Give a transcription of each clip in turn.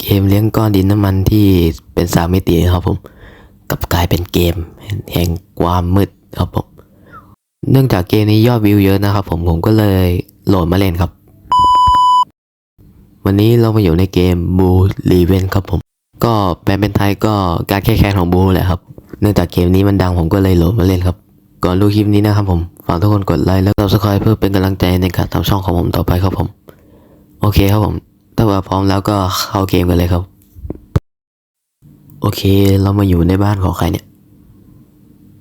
เกมเลี้ยงก้อนดินน้ำมันที่เป็นสามมิติครับผมกับกลายเป็นเกมแห่งความมืดครับผมเนื่องจากเกมนี้ยอดวิวเยอะนะครับผมผมก็เลยโหลดมาเล่นครับ วันนี้เรามาอยู่ในเกมบูรีเวนครับผม ก็แปลเป็นไทยก็การแค่แค้นของบูแหละครับ เนื่องจากเกมนี้มันดังผมก็เลยโหลดมาเล่นครับ ก่อนดูคลิปนี้นะครับผมฝากทุกคนกดไลค์แล้วก็ subscribe เพื่อเป็นกำลังใจในการทำช่องของผมต่อไปครับผม โอเคครับผม ถ้าว่าพร้อมแล้วก็เข้าเกมกันเลยครับ โอเคเรามาอยู่ในบ้านของใครเนี่ย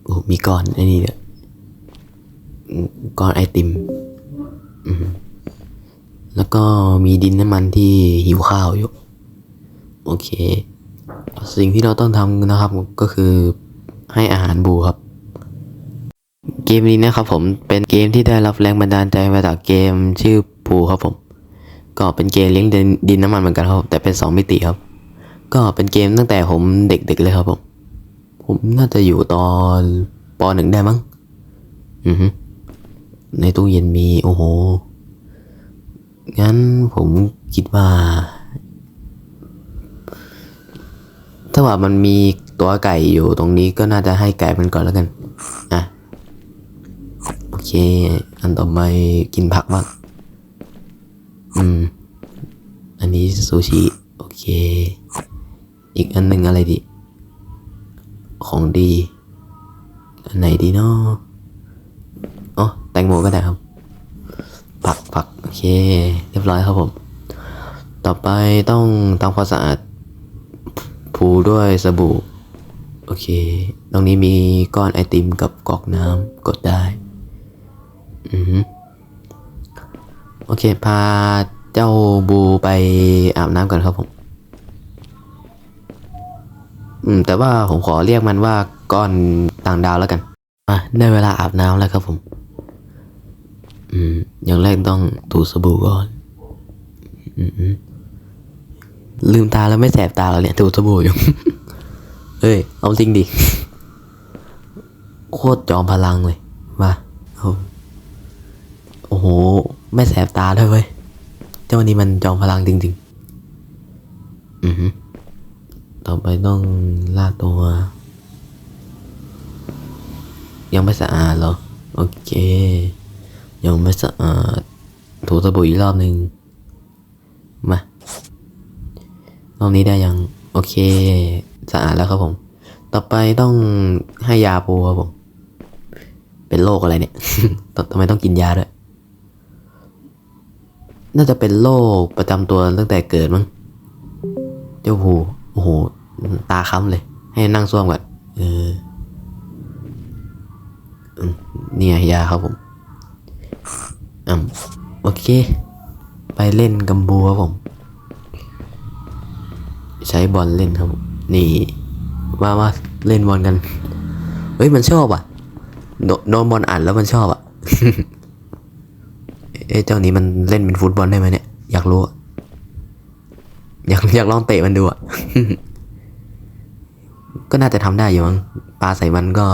โอ้มีก้อนไอ้นี่เนี่ยก้อนไอติมอืมแล้วก็มีดินน้ำมันที่หิวข้าวอยู่ โอเค สิ่งที่เราต้องทำนะครับก็คือให้อาหารบูครับ เกมนี้นะครับผมเป็นเกมที่ได้รับแรงบันดาลใจมาจากเกมชื่อปูครับผม ก็เป็นเกมเลี้ยงดินน้ำมันเหมือนกันครับแต่เป็นสองมิติครับ ก็เป็นเกมตั้งแต่ผมเด็กๆเลยครับผมผมน่าจะอยู่ตอนปหนึ่งได้มั้งอือฮึในตู้เย็นมีโอ้โหงั้นผมคิดว่า ถ้าว่ามันมีตัวไก่อยู่ตรงนี้ก็น่าจะให้ไก่มันก่อนแล้วกันอะโอเค อันต่อไปกินผักบ้างอืม นี้ซูชิ โอเค อีกอันหนึ่งอะไรดี ของดี อันไหนดีเนาะอ๋อแตงโมก็ได้ครับ ผักผักโอเค เรียบร้อยครับผม ต่อไปต้องทำความสะอาดผูด้วยสบู่ โอเค ตรงนี้มีก้อนไอติมกับกอกน้ำกดได้ อือฮึโอเค พา เจ้าบูไปอาบน้ำก่อนครับผม อืม แต่ว่าผมขอเรียกมันว่าก้อนต่างดาวแล้วกันอะได้เวลาอาบน้ำแล้วครับผม อืม อย่างแรกต้องถูสบู่ก่อน อืมลืมตาแล้วไม่แสบตาแล้วเนี่ยถูสบู่อยู่ เอ้ย เอาจริงดิ โคตรจอมพลังเลย มาเอาโอ้โห ไม่แสบตาด้วยเว้ย เจ้านี้มันจอมพลังจริง ๆ อือฮึต่อไปต้องล่าตัว ยังไม่สะอาดเหรอ โอเค ยังไม่สะอาด ถูสบู่อีกรอบหนึ่งมารอบนี้ได้ยัง โอเค สะอาดแล้วครับผม ต่อไปต้องให้ยาปูครับผม เป็นโรคอะไรเนี่ยทำไมต้องกินยาด้วย น่าจะเป็นโรคประจำตัวตั้งแต่เกิดมั้งเจ้าหูโอ้โห ตาค้ำเลย ให้นั่งซ่วมก่อนเอออืมเนี่ยยาครับผมอืมโอเค ไปเล่นกัมบูครับผม ใช้บอลเล่นครับผมนี่มามาเล่นบอลกัน เฮ้ยมันชอบอะ โดโดนบอลอ่านแล้วมันชอบอะ เอ๊ะเจ้านี้มันเล่นเป็นฟุตบอลได้ไหมเนี่ย อยากรู้อยากอยากลองเตะมันดูอะ ก็น่าจะทำได้อยู่มั้งปลาใส่มันก็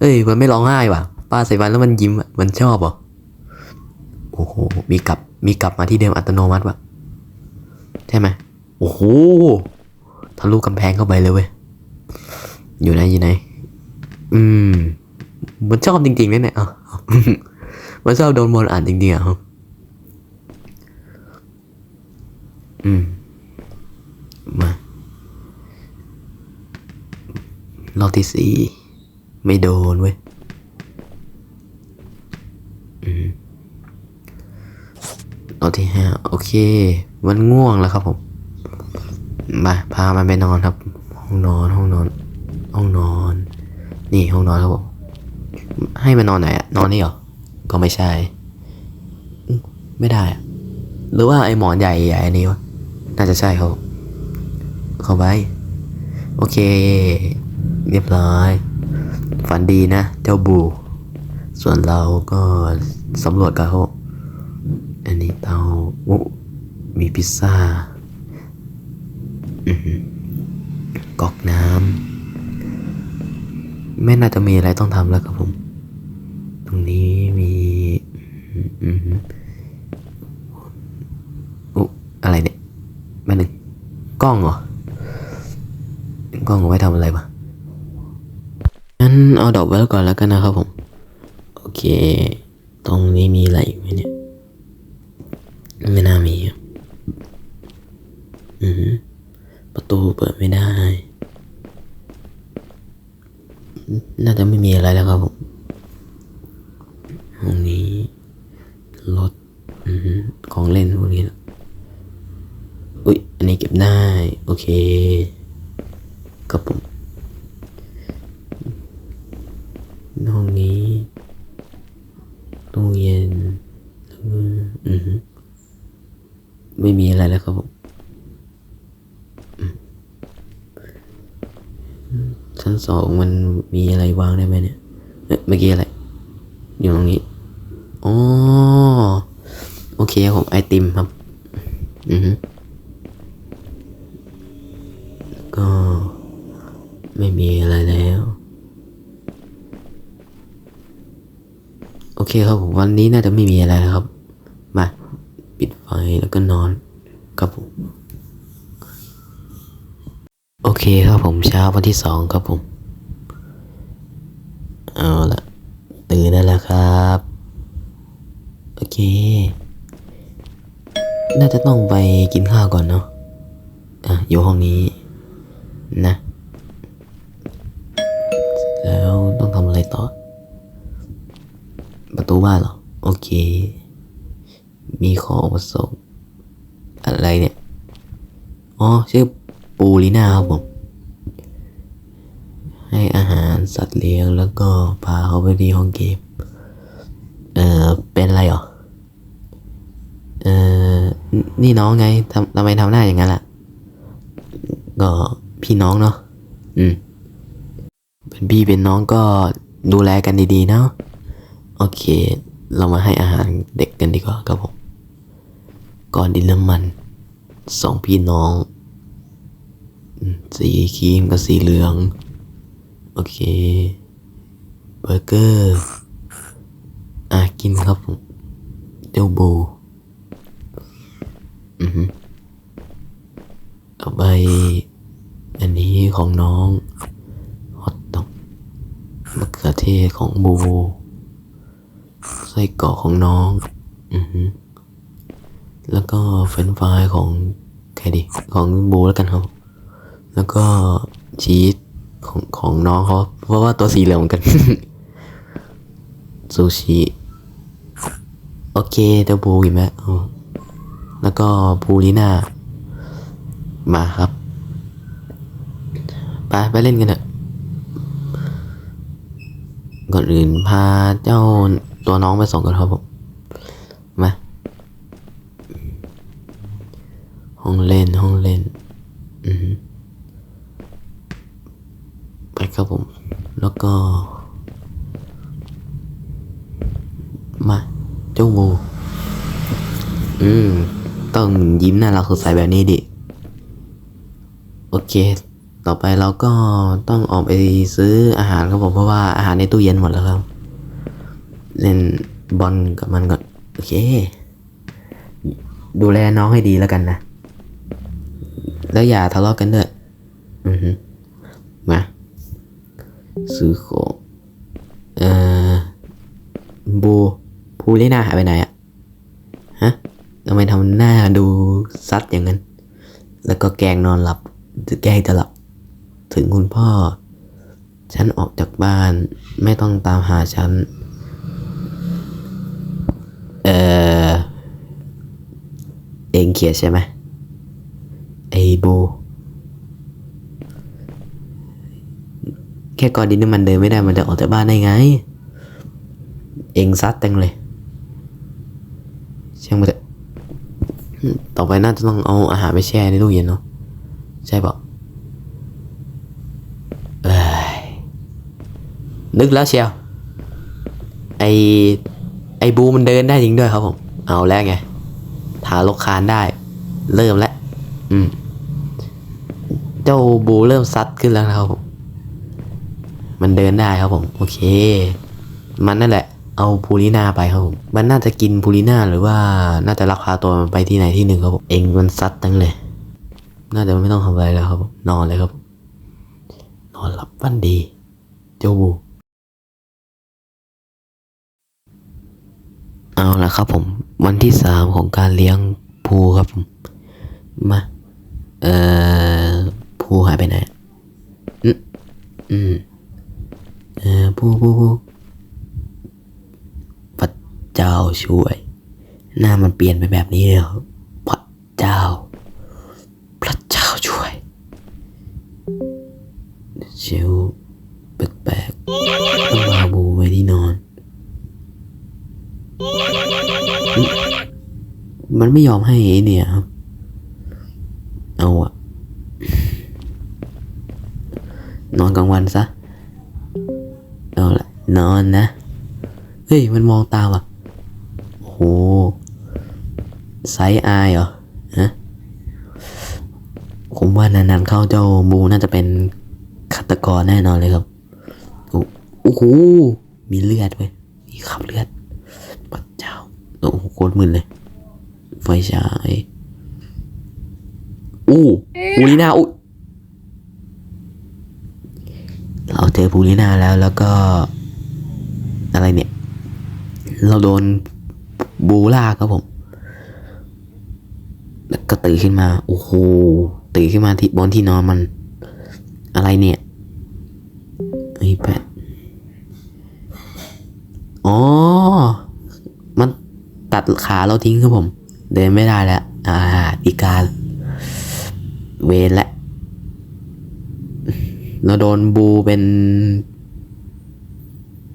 เอ้ย มันไม่ร้องไห้ว่ะปลาใส่มันแล้วมันยิ้มอะมันชอบอะโอ้โห มีกลับ มีกลับมาที่เดิมอัตโนมัติว่ะใช่ไหมโอ้โห ทะลุกำแพงเข้าไปเลยเว้ย อยู่ไหนอยู่ไหน อืม มันชอบจริงๆเนี่ยเอาเอา มันชอบโดนบอลอ่านจริงๆอะครับอืม มารอบที่สี่ไม่โดนเว้ยอืมรอบที่ห้าโอเค มันง่วงแล้วครับผมมาพามันไปนอนครับ ห้องนอนห้องนอน ห้องนอน นี่ห้องนอนครับผมให้มันนอนไหนอะนอนนี่เหรอ ก็ไม่ใช่ ไม่ได้ หรือว่าไอ้หมอนใหญ่ใหญ่อันนี้วะน่าจะใช่เขาเขาไปโอเค เรียบร้อย ฝันดีนะ เจ้าบู ส่วนเราก็สำรวจกันเขาอันนี้เตาอุมีพิซซ่าอือกอกน้ำไม่น่าจะมีอะไรต้องทำแล้วครับผม ตรงนี้ อืมอืมอุ๊อะไรเนี่ยแม่หนึ่งกล้องเหรอกล้องเอาไว้ทำอะไรปะงั้นเอาดอกไว้ก่อนแล้วกันนะครับผม โอเค ตรงนี้มีอะไรไหมเนี่ย ไม่น่ามีอือประตูเปิดไม่ได้ น่าจะไม่มีอะไรแล้วครับผมห้องนี้ รถ อือหือของเล่นพวกนี้นะอุ้ย อันนี้เก็บได้ โอ เคครับผมห้องนี้ตู้เย็นแล้วก็อือหือไม่มีอะไรแล้วครับผมชั้นสองมันมีอะไรวางได้ไหมเนี่ยเอ๊ะเมื่อกี้อะไร อยู่ตรงนี้อ๋อโอเคครับผมไอติมครับ อือฮึ ไม่มีอะไรแล้ว โอเคครับผมวันนี้น่าจะไม่มีอะไรแล้วครับ มา ปิดไฟแล้วก็นอนครับผม โอเคครับผมเช้าวันที่สองครับผม เอาละตื่นได้แล้วครับ โอเค น่าจะต้องไปกินข้าวก่อนเนาะ อะ อยู่ห้องนี้ องไงทำทำไมทำหน้าอย่างนั้นล่ะ ก็พี่น้องเนาะ อืม เป็นพี่เป็นน้องก็ดูแลกันดีๆ เนาะ โอเค เรามาให้อาหารเด็กกันดีกว่าครับผม ก่อนดินน้ำมัน สองพี่น้อง สีครีมกับสีเหลือง โอเค เบอร์เกอร์ อะกินครับผมเดยวโบ เอาไป อันนี้ของน้อง ฮอตดอกมะเขือเทศของบูไส้กรอกของน้อง อือฮึแล้วก็เฟรนฟรายของใครดี ของบูแล้วกันครับ แล้วก็ชีสของของน้องเขาเพราะว่าตัวสีเหลืองเหมือนกัน ซูชิ โอเคเดบูอีกไหมอ๋อ แล้วก็บูลิน่ามาครับ ไปไปเล่นกันเถอะก่อนอื่นพาเจ้าตัวน้องไปส่งกันครับผม มา ห้องเล่นห้องเล่น อือไปครับผม แล้วก็ มา เจ้างูอืม ต้องยิ้มน่ารักสดใสแบบนี้ดิ โอเค ต่อไปเราก็ต้องออกไปซื้ออาหารครับผมเพราะว่าอาหารในตู้เย็นหมดแล้วครับ เล่นบอลกับมันก่อน โอเค ดูแลน้องให้ดีแล้วกันนะ แล้วอย่าทะเลาะกันด้วยอือฮึมาซื้อของเอ่อบูภูลิน่าหายไปไหนอะฮะ ทำไมทำหน้าดูซัดอย่างนั้น แล้วก็แกงนอนหลับแกงจะหลับ ถึงคุณพ่อ ฉันออกจากบ้านไม่ต้องตามหาฉัน เออเองเขียนใช่ไหมไอ้บูแค่กอดินน้ำมันเดินไม่ได้มันจะออกจากบ้านได้ไง เองซัดจังเลยช่างมาเถอะ ต่อไปน่าจะต้องเอาอาหารไปแช่ในตู้เย็นเนาะใช่ปะนึกแล้วเชียวไอไอบูมันเดินได้จริงด้วยครับผม เอาแล้วไงทารกคานได้ เริ่มแล้วอืมเจ้าบูเริ่มซัดขึ้นแล้วนะครับผม มันเดินได้ครับผม โอเค มันนั่นแหละ เอาพูลิน่าไปครับผมมันน่าจะกินพูลิน่าหรือว่าน่าจะลักพาตัวมันไปที่ไหนที่หนึ่งครับผมเองมันซัดตั้งเลย น่าจะไม่ต้องทำอะไรแล้วครับผมนอนเลยครับ นอนหลับฝันดี เจ้าบูเอาละครับผม วันที่สามของการเลี้ยงภูครับผมมาเอ่อภูหายไปไหนอืมอืมเอ่อภูภูภู เจ้าช่วย หน้ามันเปลี่ยนไปแบบนี้เลยพระเจ้า พระเจ้าช่วยเชลแปลกๆต้องมาบูไว้ที่นอน มันไม่ยอมให้เนี่ยครับ เอาอะนอนกลางวันซะ เอาละนอนนะ เฮ้ย มันมองตามอะ หไซส์อเหรอฮะผมว่านานๆเข้าเจ้าบูน่าจะเป็นฆาตกรแน่นอนเลยครับโอ้โหมีเลือดเว้ยมีขับเลือดพระเจ้าโอ้โหโคตรมึนเลย ไฟฉายอู้ปูลินาอู้เราเจอปูลินาแล้วแล้วก็ อะไรเนี่ย เราโดน บูล่าครับผม แล้วก็ตื่นขึ้นมา โอ้โห ตื่นขึ้นมาที่บนที่นอนมัน อะไรเนี่ยไอ้แปดอ๋อ มันตัดขาเราทิ้งครับผม เดินไม่ได้แล้ว อ่าอีการเวนและ เราโดนบูเป็น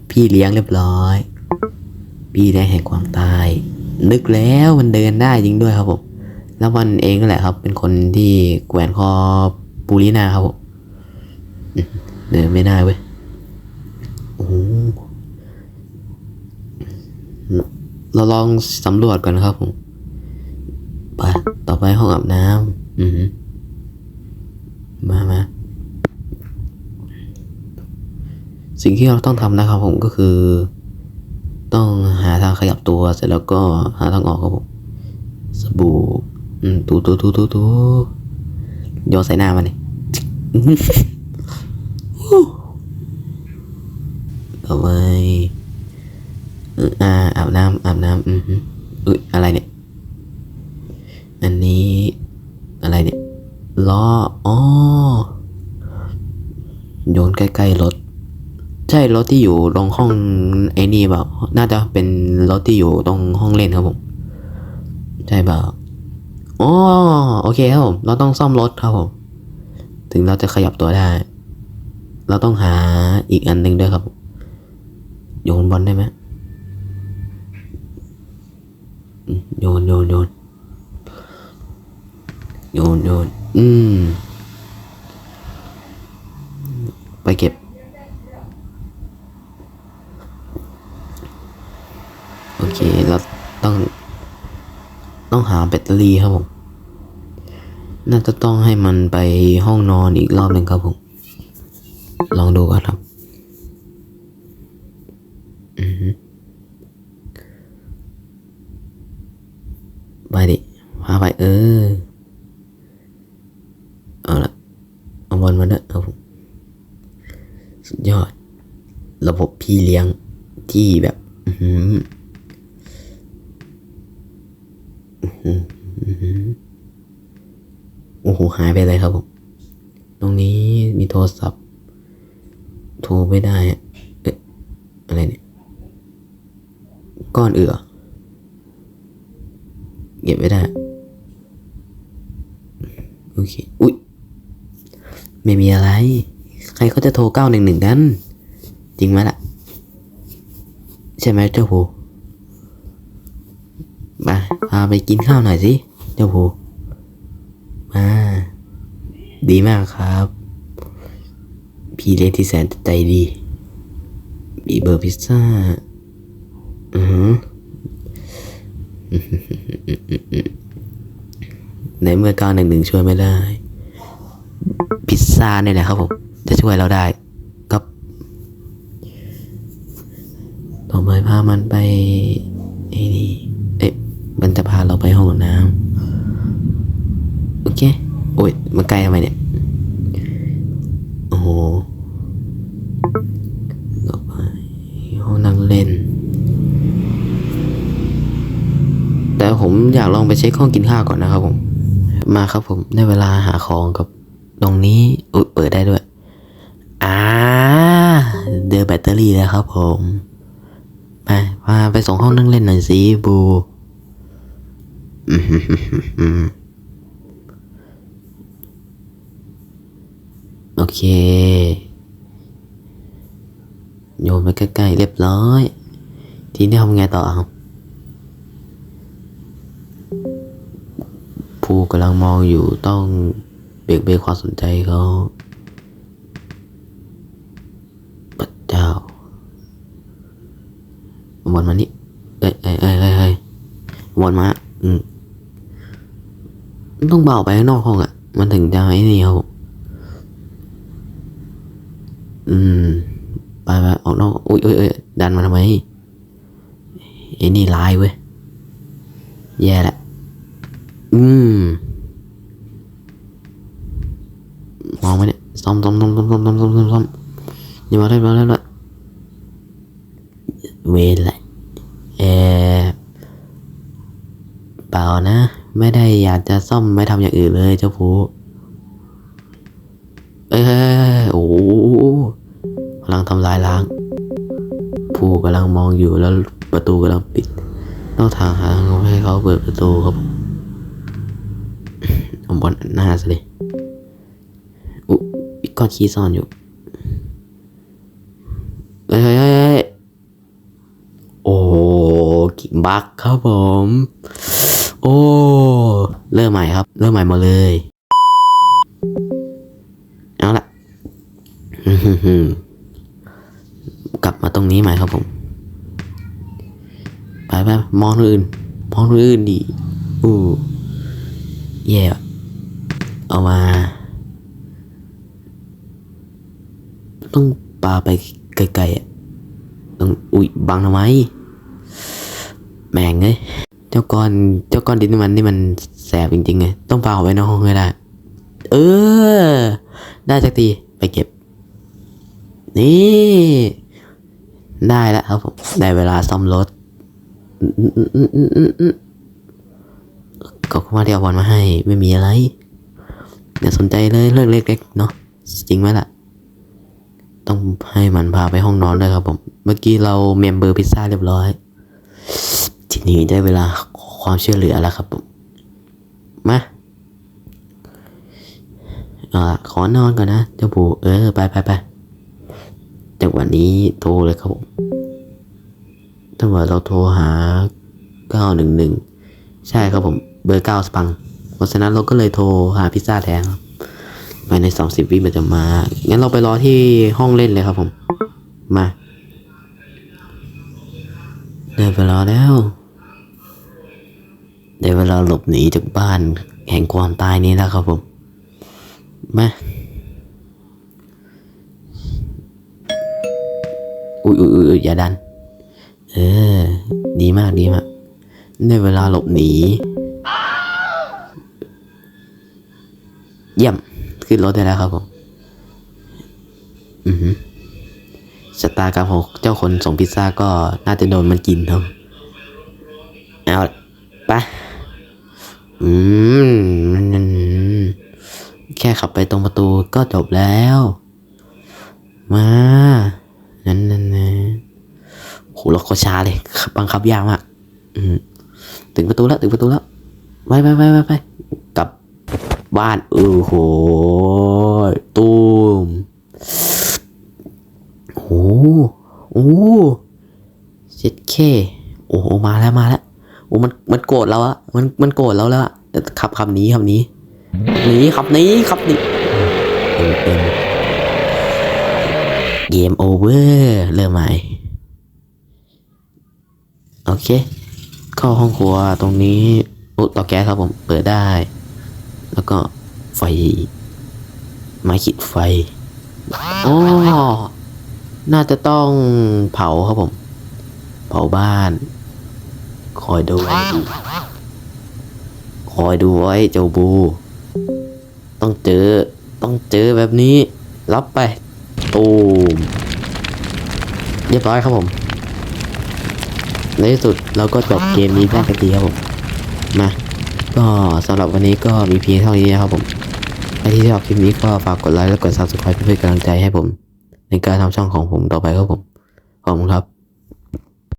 พี่เลี้ยงเรียบร้อย พี่ได้แห่งความตาย นึกแล้วมันเดินได้จริงด้วยครับผมแล้ววันเองนั่นแหละครับ เป็นคนที่แกวนคอปูลินาครับผมเดินไม่ได้เว้ยโอ้เราลองสำรวจก่อนครับผมไปต่อไปห้องอาบน้ำอือหือมามาสิ่งที่เราต้องทำนะครับผมก็คือ ต้องหาทางขยับตัวเสร็จแล้วก็หาทางออกครับผมสบู่ตูตูตูตูตูโยนใส่หน้ามันเลยต่อไปเอออ่าอาบน้ำอาบน้ำอือหืออุ้ยอะไรเนี่ย อันนี้อะไรเนี่ยล้ออ๋อโยนใกล้ๆรถ ใช่รถที่อยู่ตรงห้องไอ้นี่เปล่าน่าจะเป็นรถที่อยู่ตรงห้องเล่นครับผมใช่เปล่าอ๋อโอเคครับผมเราต้องซ่อมรถครับผมถึงเราจะขยับตัวได้ เราต้องหาอีกอันหนึ่งด้วยครับโยนบอลได้ไหมอืมโยนโยนโยนโยนโยนอืมไปเก็บ โอเคเราต้อง ต้องหาแบตเตอรี่ครับผม น่าจะต้องให้มันไปห้องนอนอีกรอบหนึ่งครับผม ลองดูก่อนครับ อือไปดิพาไปเออ เอาละเอาบอลมาด้วยครับผม สุดยอด ระบบพี่เลี้ยงที่แบบ อือหือ โอ้โหหายไปเลยครับผม ตรงนี้มีโทรศัพท์ โทรไม่ได้เอ๊ะอะไรเนี่ย ก้อนเอือเก็บไม่ได้ โอเค อุ๊ย ไม่มีอะไร ใครเขาจะโทรเก้าหนึ่งหนึ่งกัน จริงไหมล่ะ ใช่ไหมเจ้าผู มาพาไปกินข้าวหน่อยสิเจ้าผูมา ดีมากครับ พี่เลี้ยงที่แสนใจดีมีเบอร์พิซซ่า อือหือในเมื่อก้าวหนึ่งหนึ่งช่วยไม่ได้ พิซซ่าเนี่ยแหละครับผม จะช่วยเราได้ครับต่อไปพามันไปไอ้นี่ ไปห้องน้ำโอเค โอ้อ้ยมันใกล้ทำไมเนี่ย โอ้โหต่อไปห้องนั่งเล่น แต่ผมอยากลองไปเช็คห้องกินข้าวก่อนนะครับผม มาครับผมได้เวลาหาของกับตรงนี้อุ๊ยเปิดได้ด้วย อ่า เดอแบตเตอรี่แล้วครับผม ไป พาไปส่งห้องนั่งเล่นหน่อยสิบูอืมฮึ่มฮึ่มฮึ่มฮึ่ม โอเค โยนไปใกล้ๆเรียบร้อย ทีนี้ทำไงต่อครับผู้กำลังมองอยู่ต้องเบี่ยงเบนความสนใจเขาพระเจ้าวนมานี่เอ้ยเอ้ยเอ้ยเอ้ยเอ้ยวนมา อืม ต้องเบาไปข้างนอกห้องอะ่ะ มันถึงจะไอ้นี่ครับอืม ไปไปออกนอกอุ้ยเอ้ยเอ้ยดันมาทำไมไอ้นี่ลายเว้ย แย่ละ อืม มองไปเนี่ยซ่อมซ่อมซ่อมซ่อมซ่อมซ่อมซ่อมซ่อมซ่อมอย่ามาได้มาได้ละเวรแหละเออเปล่านะ ไม่ได้อยากจะซ่อมไม่ทำอย่างอื่นเลยเจ้าผู้เอ้ยเอ้ยเอ้ยเอ้ยโอ้กำลังทำลายล้าง ผู้กำลังมองอยู่แล้วประตูกำลังปิดต้องทางหาทางให้เขาเปิดประตูครับผมบนหน้าซะเลยอุ๊ยก้อนขี้ซ่อนอยู่เฮ้ยเฮ้ยโอ้กิ่งบักครับผม โอ้ เริ่มใหม่ครับ เริ่มใหม่หมดเลย เอาละกลับมาตรงนี้ใหม่ครับผม ไปไปมองอื่น มองอื่นดิอู้แย่ว่ะเอามา ต้องปาไปไกลๆอะต้อง อุ้ยบังทำไม แม่งเอ้ย เจ้าก้อนเจ้าก้อนดินมันนี่มันแสบจริงๆไงต้องปาออกไปนอกห้องให้ได้ เออ ได้สักทีไปเก็บ นี่ ได้แล้วครับผมได้เวลาซ่อมรถก็คุณว่าที่เอาบอลมาให้ ไม่มีอะไรอย่าสนใจเลยเรื่องเล็กๆเนาะจริงไหมล่ะ ต้องให้มันพาไปห้องนอนด้วยครับผม เมื่อกี้เราเมมเบอร์พิซซ่าเรียบร้อย ทีนี้ได้เวลาความช่วยเหลือแล้วครับผมมาอ่าขอนอนก่อนนะเจ้าปู่เออไปไปไปจากวันนี้โทรเลยครับผมถ้าว่าเราโทรหา 911 ใช่ครับผมเบอร์ 9 สปังเพราะฉะนั้นเราก็เลยโทรหาพิซซ่าแทนภายใน20วิมันจะมา งั้นเราไปรอที่ห้องเล่นเลยครับผม มา ได้เวลาแล้ว ได้เวลาหลบหนีจากบ้านแห่งความตายนี้แล้วครับผมมาอุ้ยอุ้ยอุ้ยอย่าดัน เออ ดีมากดีมากได้เวลาหลบหนี เยี่ยม ขึ้นรถได้แล้วครับผม อือหือชะตากรรมของเจ้าคนส่งพิซซ่าก็น่าจะโดนมันกินครับเอาลไป อืม แค่ขับไปตรงประตูก็จบแล้ว มา นั่นนั่นนะโหรถโคช้าเลยบังคับยากมาก อืม ถึงประตูแล้ว ถึงประตูแล้ว ไปไปไปไปไปกลับบ้านเออโหตูมโอ้โหโอ้เจ็ดเคโอ้มาแล้วมาแล้ว โอ้มันมันโกรธเราอะมันมันโกรธเราแล้วอะเดี๋ยวขับขับหนีขับหนีหนีขับหนีขับหนีเป็นเป็นเกมโอเวอร์เริ่มใหม่โอเคเข้าห้องครัวตรงนี้อุเตาแก๊สครับผมเปิดได้ แล้วก็ไฟไม้ขีดไฟอ๋อน่าจะต้องเผาครับผม เผาบ้าน คอยดูไว้ดีคอยดูไว้เจ้าบูเจอแบบนี้ รับไปตูมเรียบร้อยครับผม ในที่สุดเราก็จบเกมนี้ได้สักทีครับผม มา ก็สำหรับวันนี้ก็มีเพียงเท่านี้นะครับผมใครที่ชอบคลิปนี้ก็ฝากกดไลค์และกด subscribe เพื่อเป็นกำลังใจให้ผม ในการทำช่องของผมต่อไปครับผม ขอบคุณครับ